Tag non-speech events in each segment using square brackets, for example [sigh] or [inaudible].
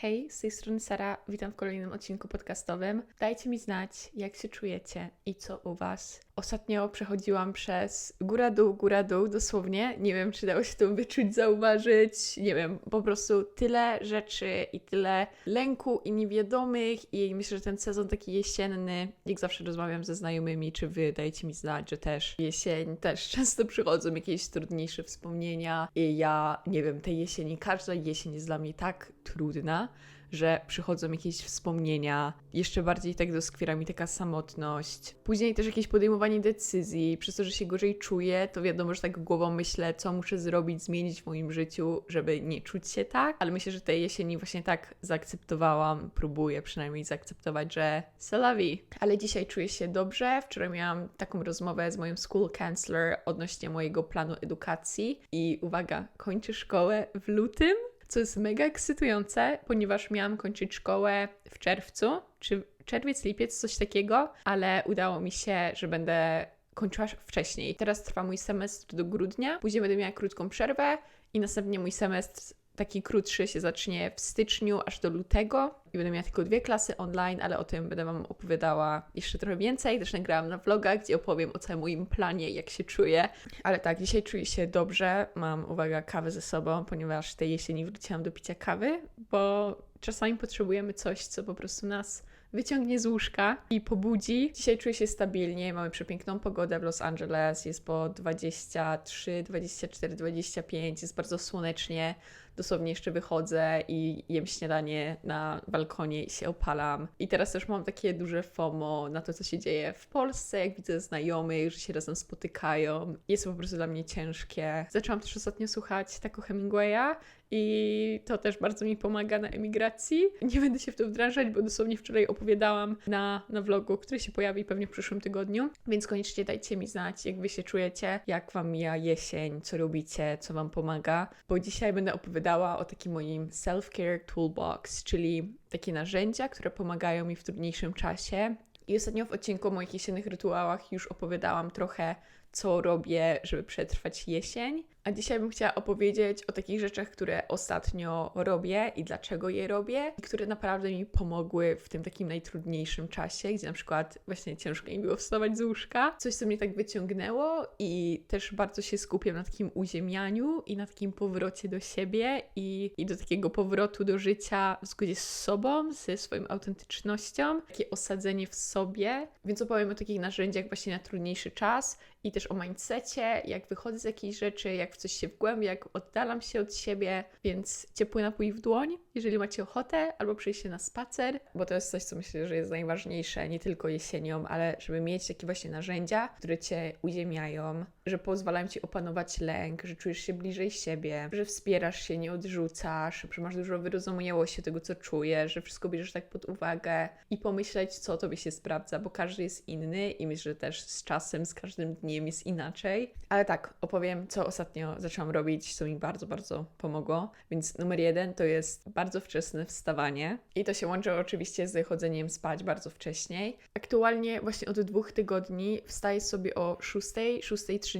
Hej, z tej strony Sara, witam w kolejnym odcinku podcastowym. Dajcie mi znać, jak się czujecie i co u Was. Ostatnio przechodziłam przez góra-dół, góra-dół, dosłownie. Nie wiem, czy dało się to wyczuć, zauważyć. Nie wiem, po prostu tyle rzeczy i tyle lęku i niewiadomych. I myślę, że ten sezon taki jesienny, jak zawsze rozmawiam ze znajomymi, czy Wy dajcie mi znać, że też jesień, też [laughs] często przychodzą jakieś trudniejsze wspomnienia. I ja, nie wiem, tej jesieni, każda jesień jest dla mnie tak trudna że przychodzą jakieś wspomnienia, jeszcze bardziej tak doskwiera mi taka samotność. Później też jakieś podejmowanie decyzji, przez to, że się gorzej czuję, to wiadomo, że tak głową myślę, co muszę zrobić, zmienić w moim życiu, żeby nie czuć się tak, ale myślę, że tej jesieni właśnie tak zaakceptowałam, próbuję przynajmniej zaakceptować, że salawi. Ale dzisiaj czuję się dobrze. Wczoraj miałam taką rozmowę z moim school counselor odnośnie mojego planu edukacji i uwaga, kończę szkołę w lutym co jest mega ekscytujące, ponieważ miałam kończyć szkołę w czerwcu, czy czerwiec, lipiec, coś takiego, ale udało mi się, że będę kończyła wcześniej. Teraz trwa mój semestr do grudnia, później będę miała krótką przerwę i następnie mój semestr taki krótszy się zacznie w styczniu aż do lutego i będę miała tylko dwie klasy online, ale o tym będę Wam opowiadała jeszcze trochę więcej. Też nagrałam na vlogach, gdzie opowiem o całym moim planie, jak się czuję. Ale tak, dzisiaj czuję się dobrze. Mam, uwaga, kawę ze sobą, ponieważ tej jesieni wróciłam do picia kawy, bo czasami potrzebujemy coś, co po prostu nas wyciągnie z łóżka i pobudzi. Dzisiaj czuję się stabilnie, mamy przepiękną pogodę w Los Angeles, jest po 23, 24, 25, jest bardzo słonecznie dosłownie jeszcze wychodzę i jem śniadanie na balkonie i się opalam. I teraz też mam takie duże FOMO na to, co się dzieje w Polsce, jak widzę znajomych, że się razem spotykają. Jest to po prostu dla mnie ciężkie. Zaczęłam też ostatnio słuchać Taco Hemingwaya i to też bardzo mi pomaga na emigracji. Nie będę się w to wdrażać, bo dosłownie wczoraj opowiadałam na, na vlogu, który się pojawi pewnie w przyszłym tygodniu, więc koniecznie dajcie mi znać, jak Wy się czujecie, jak Wam mija jesień, co robicie, co Wam pomaga, bo dzisiaj będę opowiadała o takim moim self-care toolbox, czyli takie narzędzia, które pomagają mi w trudniejszym czasie. I ostatnio w odcinku o moich jesiennych rytuałach już opowiadałam trochę, co robię, żeby przetrwać jesień. A dzisiaj bym chciała opowiedzieć o takich rzeczach, które ostatnio robię i dlaczego je robię, i które naprawdę mi pomogły w tym takim najtrudniejszym czasie, gdzie na przykład właśnie ciężko mi było wstawać z łóżka. Coś, co mnie tak wyciągnęło i też bardzo się skupiam na takim uziemianiu i na takim powrocie do siebie i, i do takiego powrotu do życia w zgodzie z sobą, ze swoją autentycznością, takie osadzenie w sobie. Więc opowiem o takich narzędziach właśnie na trudniejszy czas i też o mindsetie, jak wychodzę z jakiejś rzeczy, jak w coś się wgłębię, jak oddalam się od siebie, więc ciepły napój w dłoń, jeżeli macie ochotę, albo przyjście na spacer, bo to jest coś, co myślę, że jest najważniejsze, nie tylko jesienią, ale żeby mieć takie właśnie narzędzia, które Cię uziemiają, że pozwalają Ci opanować lęk, że czujesz się bliżej siebie, że wspierasz się, nie odrzucasz, że masz dużo wyrozumiałości tego, co czujesz, że wszystko bierzesz tak pod uwagę i pomyśleć, co Tobie się sprawdza, bo każdy jest inny i myślę, że też z czasem, z każdym dniem jest inaczej. Ale tak, opowiem, co ostatnio zaczęłam robić, co mi bardzo, bardzo pomogło. Więc numer jeden to jest bardzo wczesne wstawanie i to się łączy oczywiście z chodzeniem spać bardzo wcześniej. Aktualnie właśnie od dwóch tygodni wstaję sobie o 6, 6.30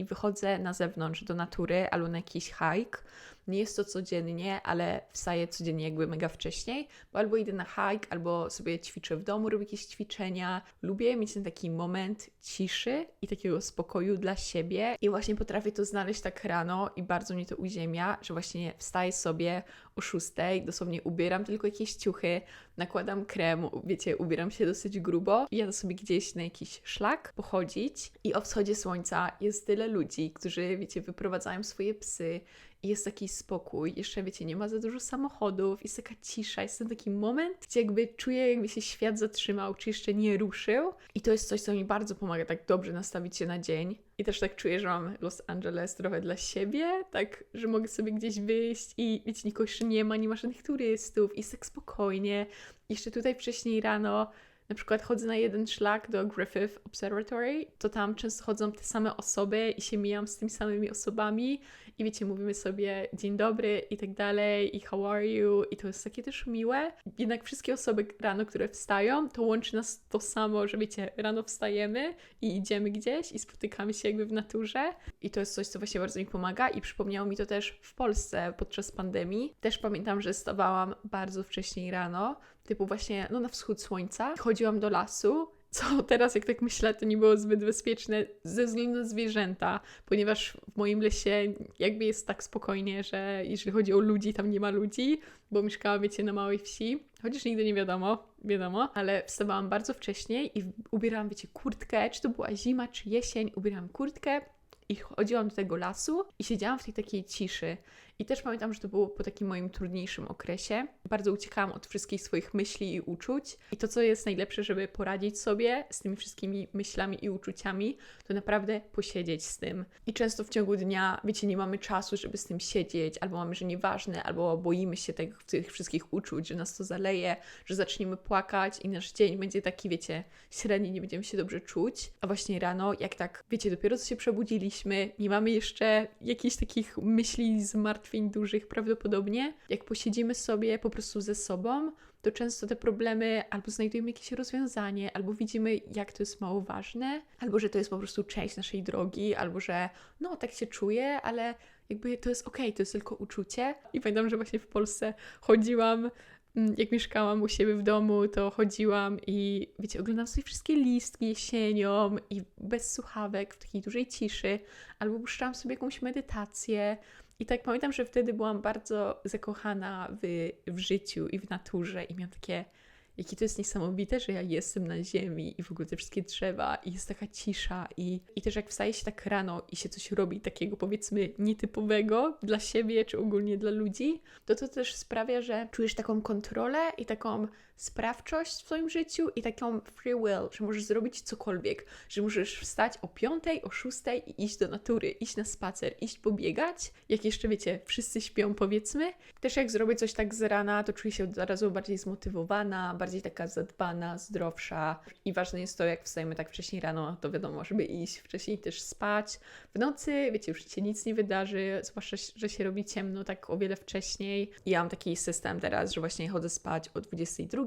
i wychodzę na zewnątrz do natury albo na jakiś hike nie jest to codziennie, ale wstaję codziennie jakby mega wcześniej, bo albo idę na hike, albo sobie ćwiczę w domu, robię jakieś ćwiczenia. Lubię mieć ten taki moment ciszy i takiego spokoju dla siebie i właśnie potrafię to znaleźć tak rano i bardzo mnie to uziemia, że właśnie wstaję sobie o szóstej, dosłownie ubieram tylko jakieś ciuchy, nakładam krem, wiecie, ubieram się dosyć grubo i jadę sobie gdzieś na jakiś szlak pochodzić i o wschodzie słońca jest tyle ludzi, którzy, wiecie, wyprowadzają swoje psy jest taki spokój. Jeszcze wiecie, nie ma za dużo samochodów, jest taka cisza, jest ten taki moment, gdzie jakby czuję, jakby się świat zatrzymał, czy jeszcze nie ruszył. I to jest coś, co mi bardzo pomaga tak dobrze nastawić się na dzień. I też tak czuję, że mam Los Angeles trochę dla siebie, tak, że mogę sobie gdzieś wyjść i wiecie, nikogo jeszcze nie ma, nie ma żadnych turystów, jest tak spokojnie. Jeszcze tutaj wcześniej rano na przykład chodzę na jeden szlak do Griffith Observatory, to tam często chodzą te same osoby i się mijam z tymi samymi osobami i wiecie, mówimy sobie dzień dobry i tak dalej i how are you i to jest takie też miłe. Jednak wszystkie osoby rano, które wstają, to łączy nas to samo, że wiecie, rano wstajemy i idziemy gdzieś i spotykamy się jakby w naturze i to jest coś, co właśnie bardzo mi pomaga i przypomniało mi to też w Polsce podczas pandemii. Też pamiętam, że stawałam bardzo wcześniej rano, typu właśnie no, na wschód słońca. Chodziłam do lasu co [laughs] teraz, jak tak myślę, to nie było zbyt bezpieczne ze względu na zwierzęta, ponieważ w moim lesie jakby jest tak spokojnie, że jeżeli chodzi o ludzi, tam nie ma ludzi, bo mieszkałam, wiecie, na małej wsi, chociaż nigdy nie wiadomo, wiadomo, ale wstawałam bardzo wcześniej i ubierałam, wiecie, kurtkę, czy to była zima, czy jesień, ubierałam kurtkę i chodziłam do tego lasu i siedziałam w tej takiej ciszy. I też pamiętam, że to było po takim moim trudniejszym okresie. Bardzo uciekałam od wszystkich swoich myśli i uczuć. I to, co jest najlepsze, żeby poradzić sobie z tymi wszystkimi myślami i uczuciami, to naprawdę posiedzieć z tym. I często w ciągu dnia, wiecie, nie mamy czasu, żeby z tym siedzieć, albo mamy, że nieważne, albo boimy się tych, tych wszystkich uczuć, że nas to zaleje, że zaczniemy płakać i nasz dzień będzie taki, wiecie, średni, nie będziemy się dobrze czuć. A właśnie rano, jak tak, wiecie, dopiero co się przebudziliśmy, nie mamy jeszcze jakichś takich myśli zmartwień, martwień dużych prawdopodobnie, jak posiedzimy sobie po prostu ze sobą, to często te problemy albo znajdujemy jakieś rozwiązanie, albo widzimy, jak to jest mało ważne, albo że to jest po prostu część naszej drogi, albo że no, tak się czuję, ale jakby to jest okej, okay, to jest tylko uczucie. I pamiętam, że właśnie w Polsce chodziłam jak mieszkałam u siebie w domu, to chodziłam i wiecie, oglądam sobie wszystkie listki jesienią i bez słuchawek, w takiej dużej ciszy, albo puszczałam sobie jakąś medytację, i tak pamiętam, że wtedy byłam bardzo zakochana w, w życiu i w naturze i miałam takie, jakie to jest niesamowite, że ja jestem na ziemi i w ogóle te wszystkie drzewa i jest taka cisza i, i też jak wstaje się tak rano i się coś robi takiego powiedzmy nietypowego dla siebie czy ogólnie dla ludzi, to to też sprawia, że czujesz taką kontrolę i taką sprawczość w swoim życiu i taką free will, że możesz zrobić cokolwiek, że możesz wstać o 5, o 6 i iść do natury, iść na spacer, iść pobiegać. Jak jeszcze wiecie, wszyscy śpią powiedzmy. Też jak zrobię coś tak z rana, to czuję się od razu bardziej zmotywowana, bardziej taka zadbana, zdrowsza. I ważne jest to, jak wstajemy tak wcześniej rano, to wiadomo, żeby iść wcześniej też spać. W nocy, wiecie, już się nic nie wydarzy, zwłaszcza, że się robi ciemno tak o wiele wcześniej. I ja mam taki system teraz, że właśnie chodzę spać o 22,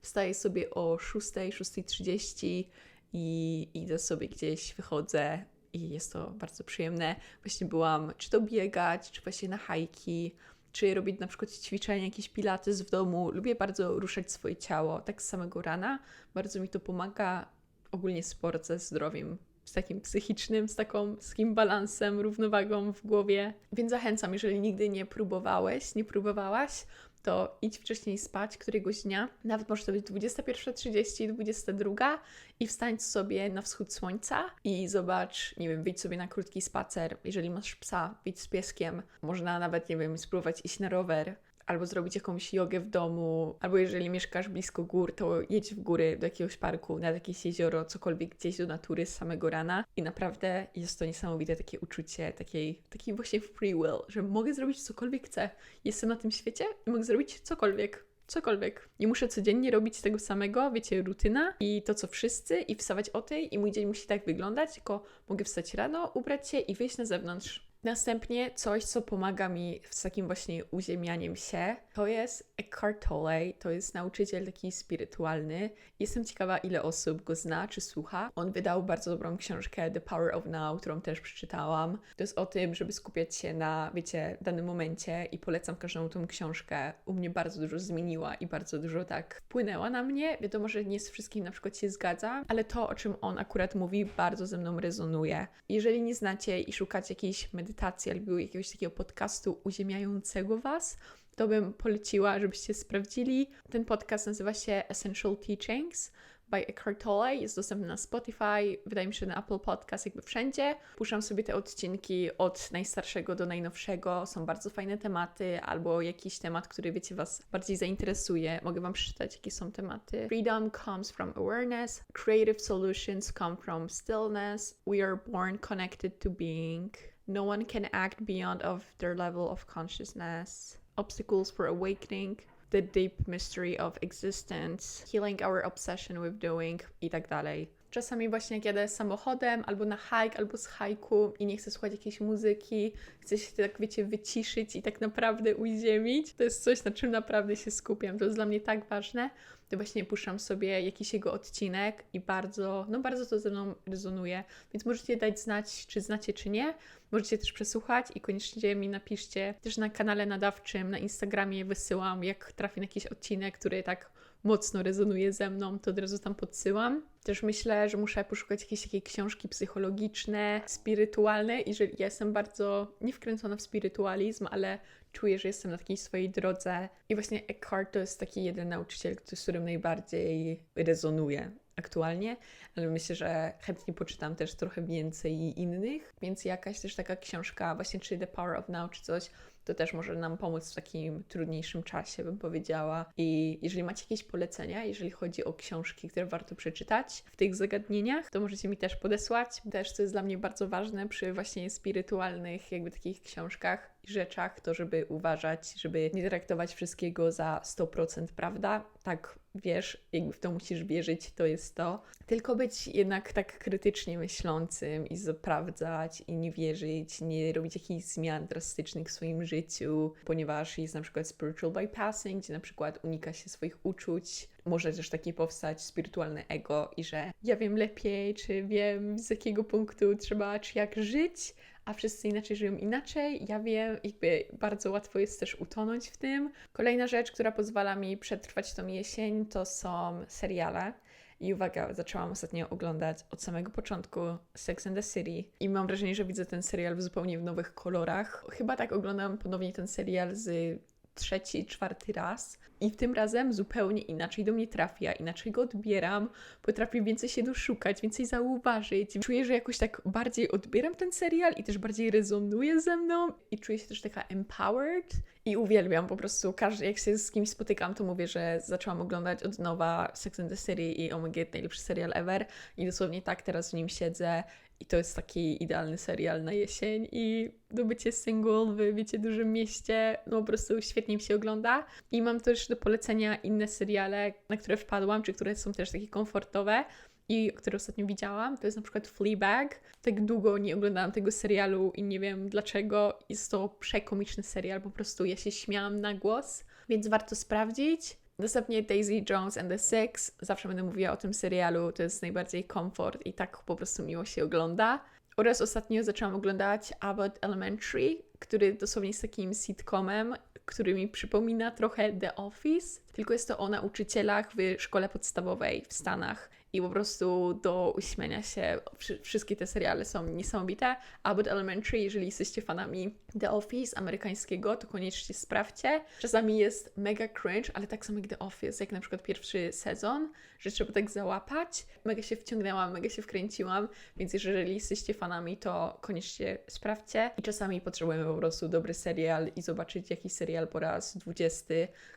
wstaję sobie o 6, 6.30 i idę sobie gdzieś, wychodzę i jest to bardzo przyjemne. Właśnie byłam czy to biegać, czy właśnie na hajki, czy robić na przykład ćwiczenia, jakieś pilates w domu. Lubię bardzo ruszać swoje ciało, tak z samego rana. Bardzo mi to pomaga. Ogólnie sport ze zdrowiem z takim psychicznym, z, taką, z takim balansem, równowagą w głowie. Więc zachęcam, jeżeli nigdy nie próbowałeś, nie próbowałaś, to idź wcześniej spać któregoś dnia, nawet może to być 21.30, 22 i wstań sobie na wschód słońca i zobacz, nie wiem, wyjdź sobie na krótki spacer. Jeżeli masz psa, wyjdź z pieskiem. Można nawet, nie wiem, spróbować iść na rower, albo zrobić jakąś jogę w domu, albo jeżeli mieszkasz blisko gór, to jedź w góry do jakiegoś parku, nad jakieś jezioro, cokolwiek gdzieś do natury z samego rana i naprawdę jest to niesamowite takie uczucie takiej, takiej właśnie free will, że mogę zrobić cokolwiek chcę. Jestem na tym świecie i mogę zrobić cokolwiek cokolwiek. Nie muszę codziennie robić tego samego, wiecie, rutyna i to co wszyscy i wstawać o tej i mój dzień musi tak wyglądać, tylko mogę wstać rano, ubrać się i wyjść na zewnątrz. Następnie coś, co pomaga mi z takim właśnie uziemianiem się, to jest Eckhart Tolle, to jest nauczyciel taki spirytualny. Jestem ciekawa, ile osób go zna czy słucha. On wydał bardzo dobrą książkę The Power of Now, którą też przeczytałam. To jest o tym, żeby skupiać się na, wiecie, danym momencie i polecam każdą tą książkę. U mnie bardzo dużo zmieniła i bardzo dużo tak wpłynęła na mnie. Wiadomo, że nie z wszystkim na przykład się zgadza, ale to, o czym on akurat mówi, bardzo ze mną rezonuje. Jeżeli nie znacie i szukacie jakiejś medytacji, medytacji albo jakiegoś takiego podcastu uziemiającego Was, to bym poleciła, żebyście sprawdzili. Ten podcast nazywa się Essential Teachings by Eckhart Tolle. Jest dostępny na Spotify, wydaje mi się, na Apple Podcast, jakby wszędzie. Puszczam sobie te odcinki od najstarszego do najnowszego. Są bardzo fajne tematy, albo jakiś temat, który wiecie, Was bardziej zainteresuje. Mogę Wam przeczytać, jakie są tematy. Freedom comes from awareness. Creative solutions come from stillness. We are born connected to being. No one can act beyond of their level of consciousness. Obstacles for awakening. The Deep Mystery of Existence, Healing Our Obsession with Doing i tak dalej. Czasami właśnie jak jadę samochodem, albo na hike, albo z hajku i nie chcę słuchać jakiejś muzyki, chcę się tak, wiecie, wyciszyć i tak naprawdę uziemić, to jest coś, na czym naprawdę się skupiam. To jest dla mnie tak ważne, to właśnie puszczam sobie jakiś jego odcinek i bardzo, no bardzo to ze mną rezonuje. Więc możecie dać znać, czy znacie, czy nie. Możecie też przesłuchać i koniecznie mi napiszcie. Też na kanale nadawczym, na Instagramie wysyłam, jak trafię na jakiś odcinek, który tak mocno rezonuje ze mną, to od razu tam podsyłam. Też myślę, że muszę poszukać jakiejś takiej książki psychologiczne, spirytualne i że ja jestem bardzo nie wkręcona w spirytualizm, ale czuję, że jestem na takiej swojej drodze. I właśnie Eckhart to jest taki jeden nauczyciel, z którym najbardziej rezonuję aktualnie, ale myślę, że chętnie poczytam też trochę więcej innych, więc jakaś też taka książka, właśnie czy The Power of Now, czy coś, to też może nam pomóc w takim trudniejszym czasie, bym powiedziała. I jeżeli macie jakieś polecenia, jeżeli chodzi o książki, które warto przeczytać w tych zagadnieniach, to możecie mi też podesłać. Też, co jest dla mnie bardzo ważne przy właśnie spirytualnych, jakby takich książkach rzeczach, to żeby uważać, żeby nie traktować wszystkiego za 100% prawda. Tak, wiesz, jakby w to musisz wierzyć, to jest to. Tylko być jednak tak krytycznie myślącym i sprawdzać i nie wierzyć, nie robić jakichś zmian drastycznych w swoim życiu, ponieważ jest na przykład spiritual bypassing, gdzie na przykład unika się swoich uczuć. Może też takie powstać spirytualne ego i że ja wiem lepiej, czy wiem z jakiego punktu trzeba, czy jak żyć, a wszyscy inaczej żyją inaczej. Ja wiem, jakby bardzo łatwo jest też utonąć w tym. Kolejna rzecz, która pozwala mi przetrwać tą jesień, to są seriale. I uwaga, zaczęłam ostatnio oglądać od samego początku Sex and the City i mam wrażenie, że widzę ten serial w zupełnie w nowych kolorach. Chyba tak oglądam ponownie ten serial z trzeci, czwarty raz i tym razem zupełnie inaczej do mnie trafia, inaczej go odbieram, potrafię więcej się doszukać, więcej zauważyć. Czuję, że jakoś tak bardziej odbieram ten serial i też bardziej rezonuje ze mną i czuję się też taka empowered i uwielbiam po prostu, każdy, jak się z kimś spotykam, to mówię, że zaczęłam oglądać od nowa Sex and the City i oh najlepszy serial ever i dosłownie tak teraz w nim siedzę i to jest taki idealny serial na jesień i do bycie single w, wiecie, dużym mieście, no po prostu świetnie mi się ogląda. I mam też do polecenia inne seriale, na które wpadłam, czy które są też takie komfortowe i które ostatnio widziałam, to jest na przykład Fleabag. Tak długo nie oglądałam tego serialu i nie wiem dlaczego. Jest to przekomiczny serial, po prostu ja się śmiałam na głos, więc warto sprawdzić. Następnie Daisy Jones and the Six. Zawsze będę mówiła o tym serialu, to jest najbardziej komfort i tak po prostu miło się ogląda. Oraz ostatnio zaczęłam oglądać Abbott Elementary, który dosłownie jest takim sitcomem, który mi przypomina trochę The Office, tylko jest to o nauczycielach w szkole podstawowej w Stanach i po prostu do uśmiania się. Wszystkie te seriale są niesamowite. Abbott Elementary, jeżeli jesteście fanami The Office amerykańskiego, to koniecznie sprawdźcie. Czasami jest mega cringe, ale tak samo jak The Office, jak na przykład pierwszy sezon, że trzeba tak załapać. Mega się wciągnęłam, mega się wkręciłam, więc jeżeli jesteście fanami, to koniecznie sprawdźcie. I czasami potrzebujemy po prostu dobry serial i zobaczyć jakiś serial po raz 20,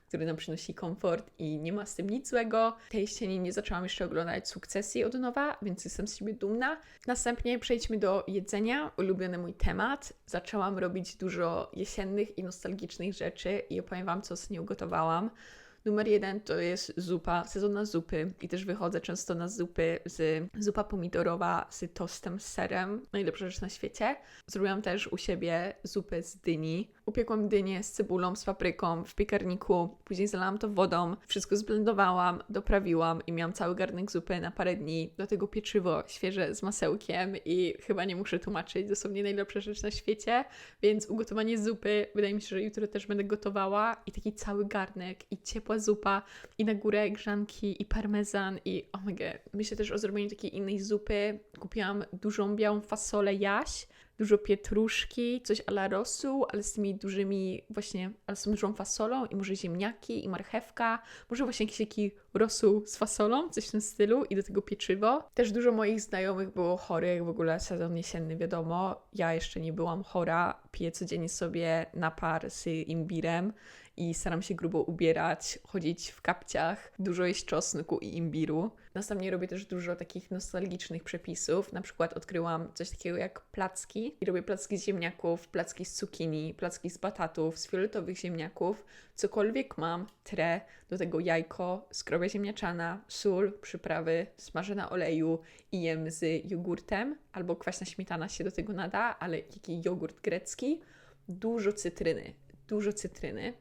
który nam przynosi komfort i nie ma z tym nic złego. Tej jesieni nie zaczęłam jeszcze oglądać sukcesji od nowa, więc jestem z siebie dumna. Następnie przejdźmy do jedzenia, ulubiony mój temat. Zaczęłam robić dużo jesiennych i nostalgicznych rzeczy i opowiem Wam, co z nie ugotowałam. Numer jeden to jest zupa, sezon na zupy i też wychodzę często na zupy z zupa pomidorowa z tostem z serem, najlepsza rzecz na świecie. Zrobiłam też u siebie zupę z dyni. Upiekłam dynię z cebulą, z papryką w piekarniku, później zalałam to wodą, wszystko zblendowałam, doprawiłam i miałam cały garnek zupy na parę dni. Do tego pieczywo świeże z masełkiem i chyba nie muszę tłumaczyć, dosłownie najlepsza rzecz na świecie, więc ugotowanie zupy, wydaje mi się, że jutro też będę gotowała i taki cały garnek i ciepła zupa i na górę grzanki i parmezan i god. Myślę też o zrobieniu takiej innej zupy. Kupiłam dużą białą fasolę jaś, dużo pietruszki, coś ala rosół, ale z tymi dużymi właśnie, ale z tą dużą fasolą i może ziemniaki i marchewka, może właśnie jakiś taki rosół z fasolą, coś w tym stylu i do tego pieczywo. Też dużo moich znajomych było chorych, w ogóle sezon jesienny wiadomo, ja jeszcze nie byłam chora, piję codziennie sobie napar z imbirem i staram się grubo ubierać, chodzić w kapciach, dużo jeść czosnku i imbiru. Następnie robię też dużo takich nostalgicznych przepisów. Na przykład odkryłam coś takiego jak placki. I robię placki z ziemniaków, placki z cukinii, placki z batatów, z fioletowych ziemniaków. Cokolwiek mam, tre, do tego jajko, skrobia ziemniaczana, sól, przyprawy, smażę na oleju i jem z jogurtem. Albo kwaśna śmietana się do tego nada, ale jaki jogurt grecki. Dużo cytryny, dużo cytryny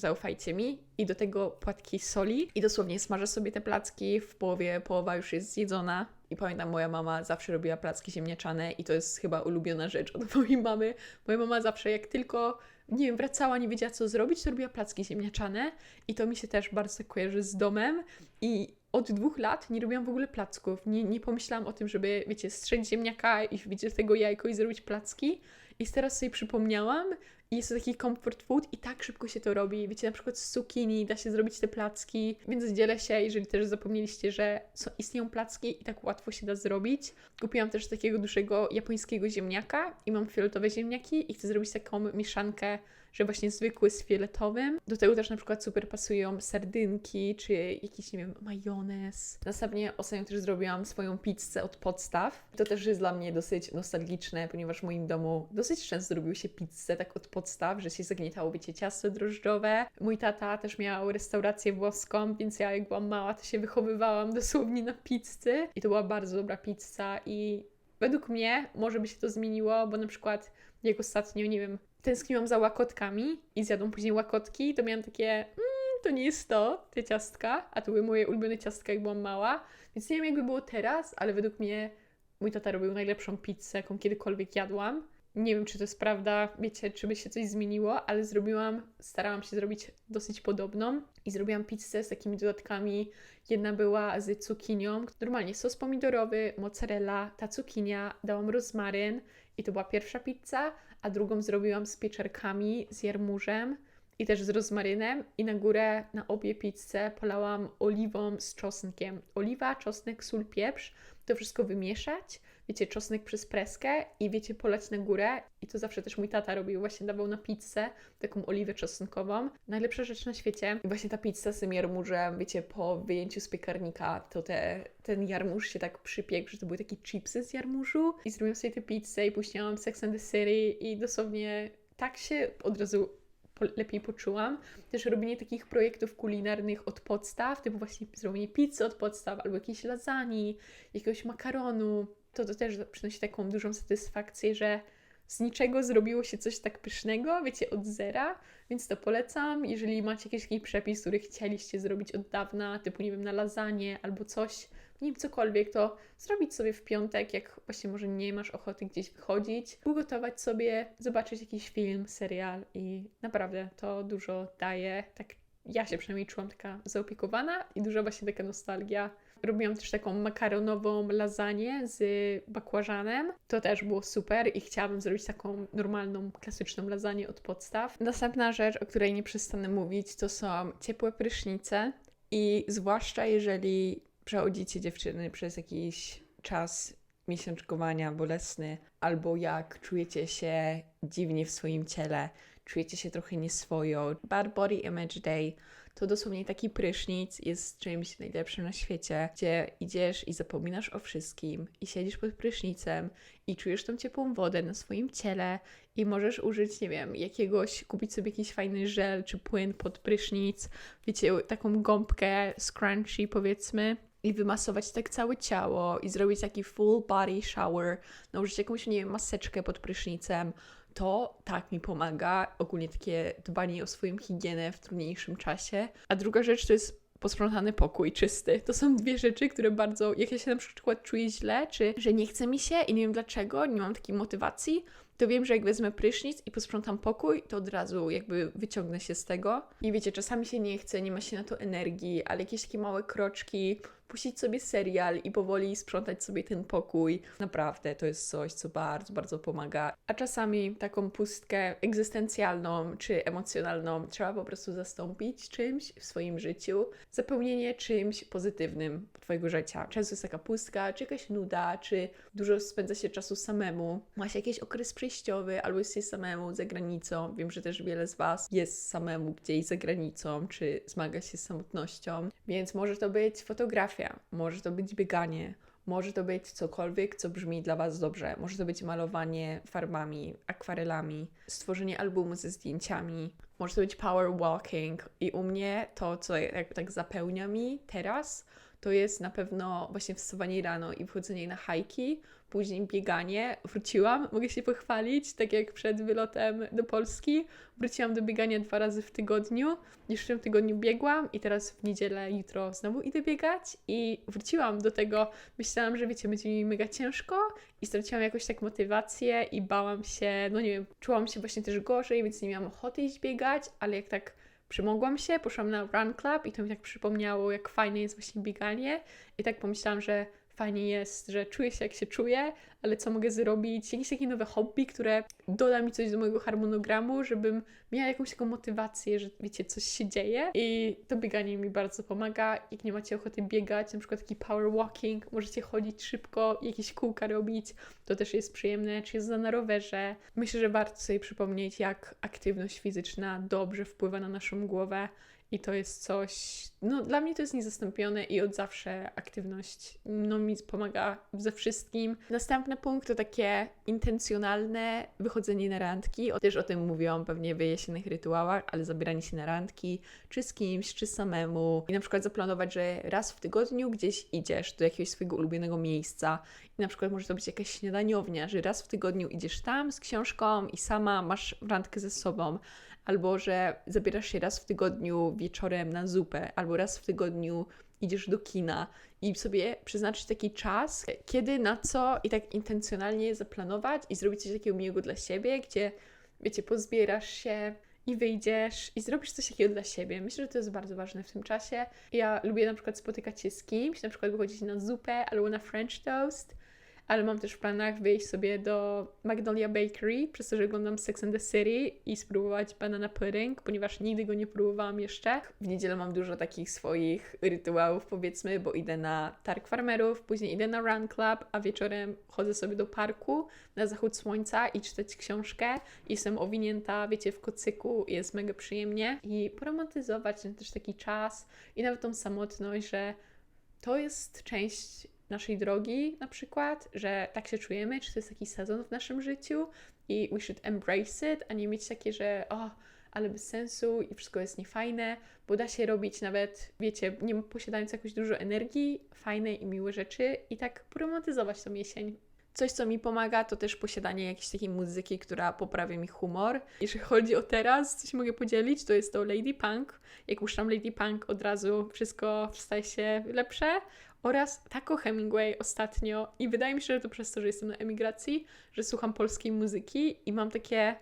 zaufajcie mi, i do tego płatki soli. I dosłownie smażę sobie te placki, w połowie połowa już jest zjedzona. I pamiętam, moja mama zawsze robiła placki ziemniaczane i to jest chyba ulubiona rzecz od [laughs] mojej mamy. Moja mama zawsze jak tylko, nie wiem, wracała, nie wiedziała co zrobić, to robiła placki ziemniaczane i to mi się też bardzo kojarzy z domem i od dwóch lat nie robiłam w ogóle placków. Nie, nie pomyślałam o tym, żeby, wiecie, strzelić ziemniaka i wiecie, tego jajko i zrobić placki. I teraz sobie przypomniałam, i jest to taki comfort food i tak szybko się to robi. Wiecie, na przykład z zucchini da się zrobić te placki, więc dzielę się, jeżeli też zapomnieliście, że są, istnieją placki i tak łatwo się da zrobić. Kupiłam też takiego dużego japońskiego ziemniaka i mam fioletowe ziemniaki i chcę zrobić taką mieszankę że właśnie zwykły z fioletowym. Do tego też na przykład super pasują sardynki, czy jakiś, nie wiem, majonez. Następnie ostatnio też zrobiłam swoją pizzę od podstaw. To też jest dla mnie dosyć nostalgiczne, ponieważ w moim domu dosyć często robił się pizzę tak od podstaw, że się zagnietało, wiecie, ciasto drożdżowe. Mój tata też miał restaurację włoską, więc ja jak byłam mała, to się wychowywałam [laughs] dosłownie na pizzy. I to była bardzo dobra pizza i według mnie może by się to zmieniło, bo na przykład jak ostatnio, nie wiem, tęskniłam za łakotkami i zjadłam później łakotki, to miałam takie, mm, to nie jest to, te ciastka, a to były moje ulubione ciastka, jak byłam mała, więc nie wiem, jakby było teraz, ale według mnie mój tata robił najlepszą pizzę, jaką kiedykolwiek jadłam. Nie wiem, czy to jest prawda, wiecie, czy by się coś zmieniło, ale zrobiłam, starałam się zrobić dosyć podobną i zrobiłam pizzę z takimi dodatkami. Jedna była z cukinią, normalnie sos pomidorowy, mozzarella, ta cukinia, dałam rozmaryn i to była pierwsza pizza, a drugą zrobiłam z pieczarkami, z jarmużem i też z rozmarynem i na górę na obie pizze polałam oliwą z czosnkiem. Oliwa, czosnek, sól, pieprz, to wszystko wymieszać, wiecie, czosnek przez preskę i wiecie, polać na górę i to zawsze też mój tata robił, właśnie dawał na pizzę taką oliwę czosnkową. Najlepsza rzecz na świecie. I właśnie ta pizza z tym jarmużem, wiecie, po wyjęciu z piekarnika, to te, ten jarmuż się tak przypiekł, że to były takie chipsy z jarmużu i zrobiłam sobie tę pizzę i puściłam Sex and the City i dosłownie tak się od razu lepiej poczułam. Też robienie takich projektów kulinarnych od podstaw, typu właśnie zrobienie pizzy od podstaw, albo jakiejś lasagne, jakiegoś makaronu, to to też przynosi taką dużą satysfakcję, że z niczego zrobiło się coś tak pysznego, wiecie, od zera, więc to polecam. Jeżeli macie jakiś taki przepis, który chcieliście zrobić od dawna, typu, nie wiem, na lasagne albo coś, nie wiem, cokolwiek, to zrobić sobie w piątek, jak właśnie może nie masz ochoty gdzieś wychodzić, ugotować sobie, zobaczyć jakiś film, serial i naprawdę to dużo daje. Tak ja się przynajmniej czułam taka zaopiekowana i dużo właśnie taka nostalgia Robiłam też taką makaronową lasagne z bakłażanem. To też było super i chciałabym zrobić taką normalną, klasyczną lasagne od podstaw. Następna rzecz, o której nie przestanę mówić, to są ciepłe prysznice. I zwłaszcza jeżeli przechodzicie dziewczyny przez jakiś czas miesiączkowania bolesny, albo jak czujecie się dziwnie w swoim ciele, czujecie się trochę nieswojo. Bad Body Image Day to dosłownie taki prysznic jest czymś najlepszym na świecie, gdzie idziesz i zapominasz o wszystkim i siedzisz pod prysznicem i czujesz tą ciepłą wodę na swoim ciele i możesz użyć, nie wiem, jakiegoś, kupić sobie jakiś fajny żel czy płyn pod prysznic, wiecie, taką gąbkę scrunchy powiedzmy i wymasować tak całe ciało i zrobić taki full body shower, nałożyć jakąś, nie wiem, maseczkę pod prysznicem, to tak mi pomaga. Ogólnie takie dbanie o swoją higienę w trudniejszym czasie. A druga rzecz to jest posprzątany pokój, czysty. To są dwie rzeczy, które bardzo, jak ja się na przykład czuję źle, czy że nie chce mi się i nie wiem dlaczego, nie mam takiej motywacji, to wiem, że jak wezmę prysznic i posprzątam pokój, to od razu jakby wyciągnę się z tego. I wiecie, czasami się nie chce, nie ma się na to energii, ale jakieś takie małe kroczki, puścić sobie serial i powoli sprzątać sobie ten pokój. Naprawdę to jest coś, co bardzo, bardzo pomaga. A czasami taką pustkę egzystencjalną czy emocjonalną trzeba po prostu zastąpić czymś w swoim życiu, zapełnienie czymś pozytywnym Twojego życia. Często jest taka pustka, czy jakaś nuda, czy dużo spędza się czasu samemu. Masz jakiś okres przejściowy, albo jesteś samemu za granicą. Wiem, że też wiele z Was jest samemu gdzieś za granicą, czy zmaga się z samotnością, więc może to być fotografia, może to być bieganie, może to być cokolwiek, co brzmi dla Was dobrze. Może to być malowanie farbami, akwarelami, stworzenie albumu ze zdjęciami. Może to być power walking. I u mnie to, co jak tak zapełnia mi teraz, to jest na pewno właśnie wstawanie rano i wchodzenie na hajki, później bieganie. Wróciłam, mogę się pochwalić, tak jak przed wylotem do Polski. Wróciłam do biegania dwa razy w tygodniu. Już w tym tygodniu biegłam i teraz w niedzielę, jutro znowu idę biegać i wróciłam do tego. Myślałam, że wiecie, będzie mi mega ciężko i straciłam jakoś tak motywację i bałam się, no nie wiem, czułam się właśnie też gorzej, więc nie miałam ochoty iść biegać, ale jak tak przymogłam się, poszłam na Run Club i to mi tak przypomniało, jak fajne jest właśnie bieganie. I tak pomyślałam, że fajnie jest, że czuję się jak się czuję, ale co mogę zrobić, jakieś takie nowe hobby, które doda mi coś do mojego harmonogramu, żebym miała jakąś taką motywację, że wiecie, coś się dzieje i to bieganie mi bardzo pomaga. Jak nie macie ochoty biegać, na przykład taki power walking, możecie chodzić szybko, jakieś kółka robić, to też jest przyjemne, czy jest na rowerze. Myślę, że warto sobie przypomnieć, jak aktywność fizyczna dobrze wpływa na naszą głowę i to jest coś, no dla mnie to jest niezastąpione i od zawsze aktywność no, mi pomaga ze wszystkim. Następny punkt to takie intencjonalne wychodzenie na randki. O, też o tym mówiłam pewnie w jesiennych rytuałach, ale zabieranie się na randki, czy z kimś, czy samemu. I na przykład zaplanować, że raz w tygodniu gdzieś idziesz do jakiegoś swojego ulubionego miejsca. I na przykład może to być jakaś śniadaniownia, że raz w tygodniu idziesz tam z książką i sama masz randkę ze sobą albo że zabierasz się raz w tygodniu wieczorem na zupę, albo raz w tygodniu idziesz do kina i sobie przeznaczyć taki czas, kiedy na co i tak intencjonalnie zaplanować i zrobić coś takiego miłego dla siebie, gdzie wiecie, pozbierasz się i wyjdziesz i zrobisz coś takiego dla siebie. Myślę, że to jest bardzo ważne w tym czasie. Ja lubię na przykład spotykać się z kimś, na przykład wychodzić na zupę albo na French toast ale mam też w planach wyjść sobie do Magnolia Bakery, przez to, że oglądam Sex and the City i spróbować banana pudding, ponieważ nigdy go nie próbowałam jeszcze. W niedzielę mam dużo takich swoich rytuałów, powiedzmy, bo idę na targ farmerów, później idę na run club, a wieczorem chodzę sobie do parku na zachód słońca i czytać książkę. Jestem owinięta, wiecie, w kocyku, jest mega przyjemnie i poromantyzować ten też taki czas i nawet tą samotność, że to jest część naszej drogi na przykład, że tak się czujemy, czy to jest taki sezon w naszym życiu i we should embrace it, a nie mieć takie, że o, ale bez sensu i wszystko jest niefajne, bo da się robić nawet, wiecie, nie posiadając jakoś dużo energii, fajne i miłe rzeczy i tak poromantyzować tą jesień. Coś, co mi pomaga, to też posiadanie jakiejś takiej muzyki, która poprawia mi humor. Jeżeli chodzi o teraz, coś mogę podzielić, to jest to Lady Punk. Jak puszczam Lady Punk, od razu wszystko staje się lepsze oraz Taco Hemingway ostatnio. I wydaje mi się, że to przez to, że jestem na emigracji, że słucham polskiej muzyki i mam takie,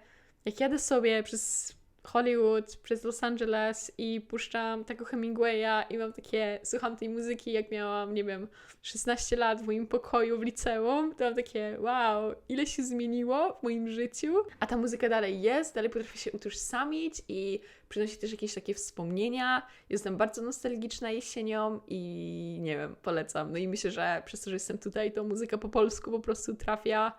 jak jadę sobie przez Hollywood, przez Los Angeles i puszczam Taco Hemingwaya i mam takie, słucham tej muzyki jak miałam, nie wiem, 16 lat w moim pokoju w liceum, to mam takie, wow, ile się zmieniło w moim życiu, a ta muzyka dalej jest, dalej potrafi się utożsamić i przynosi też jakieś takie wspomnienia. Jestem bardzo nostalgiczna jesienią i nie wiem, polecam. No i myślę, że przez to, że jestem tutaj, to muzyka po polsku po prostu trafia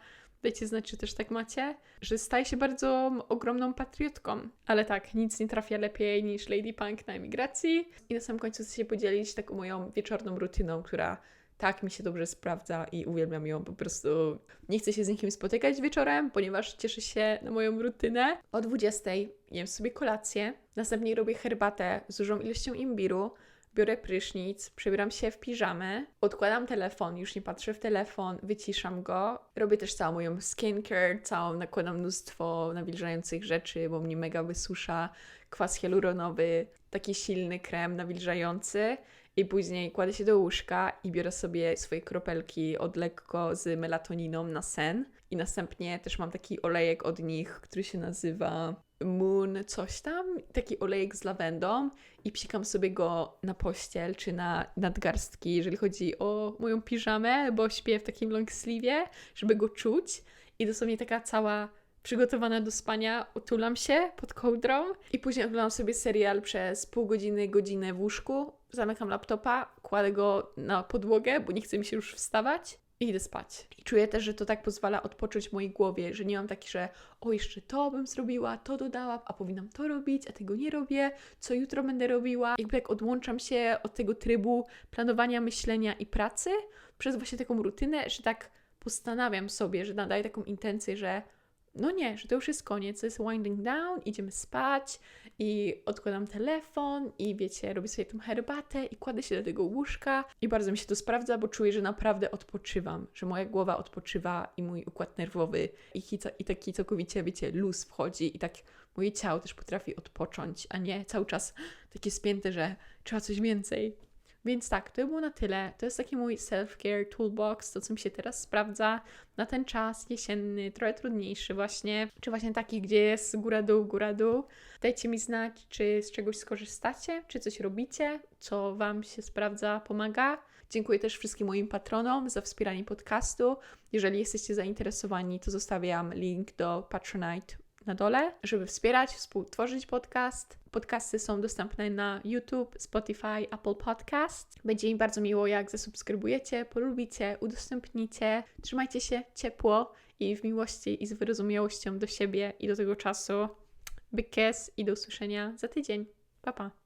Dajcie znać, czy też tak macie, że staje się bardzo ogromną patriotką. Ale tak, nic nie trafia lepiej niż Lady Punk na emigracji. I na samym końcu chcę się podzielić taką moją wieczorną rutyną, która tak mi się dobrze sprawdza i uwielbiam ją po prostu. Nie chcę się z nikim spotykać wieczorem, ponieważ cieszę się na moją rutynę. O 20 jem sobie kolację, następnie robię herbatę z dużą ilością imbiru, biorę prysznic, przebieram się w piżamę, odkładam telefon, już nie patrzę w telefon, wyciszam go. Robię też całą moją skincare, całą nakładam mnóstwo nawilżających rzeczy, bo mnie mega wysusza. Kwas hialuronowy, taki silny krem nawilżający. I później kładę się do łóżka i biorę sobie swoje kropelki od lekko z melatoniną na sen I następnie też mam taki olejek od nich, który się nazywa Moon coś tam, taki olejek z lawendą i psikam sobie go na pościel czy na nadgarstki, jeżeli chodzi o moją piżamę, bo śpię w takim long sleeve'ie, żeby go czuć. I dosłownie taka cała przygotowana do spania, utulam się pod kołdrą i później oglądam sobie serial przez pół godziny, godzinę w łóżku, zamykam laptopa, kładę go na podłogę, bo nie chce mi się już wstawać i idę spać. I czuję też, że to tak pozwala odpocząć mojej głowie, że nie mam taki, że o, jeszcze to bym zrobiła, to dodała, a powinnam to robić, a tego nie robię, co jutro będę robiła. Jakby jak odłączam się od tego trybu planowania, myślenia i pracy przez właśnie taką rutynę, że tak postanawiam sobie, że nadaję taką intencję, że no nie, że to już jest koniec, to jest winding down, idziemy spać i odkładam telefon i wiecie, robię sobie tą herbatę i kładę się do tego łóżka i bardzo mi się to sprawdza, bo czuję, że naprawdę odpoczywam, że moja głowa odpoczywa i mój układ nerwowy i, i taki całkowicie, wiecie, luz wchodzi i tak moje ciało też potrafi odpocząć, a nie cały czas takie spięte, że trzeba coś więcej. Więc tak, to było na tyle. To jest taki mój self-care toolbox, to co mi się teraz sprawdza na ten czas jesienny, trochę trudniejszy właśnie, czy właśnie taki, gdzie jest góra-dół, góra-dół. Dajcie mi znać, czy z czegoś skorzystacie, czy coś robicie, co Wam się sprawdza, pomaga. Dziękuję też wszystkim moim patronom za wspieranie podcastu. Jeżeli jesteście zainteresowani, to zostawiam link do Patronite na dole, żeby wspierać, współtworzyć podcast. Podcasty są dostępne na YouTube, Spotify, Apple Podcast. Będzie mi bardzo miło, jak zasubskrybujecie, polubicie, udostępnicie. Trzymajcie się ciepło i w miłości i z wyrozumiałością do siebie i do tego czasu. Big kiss i do usłyszenia za tydzień. Pa, pa.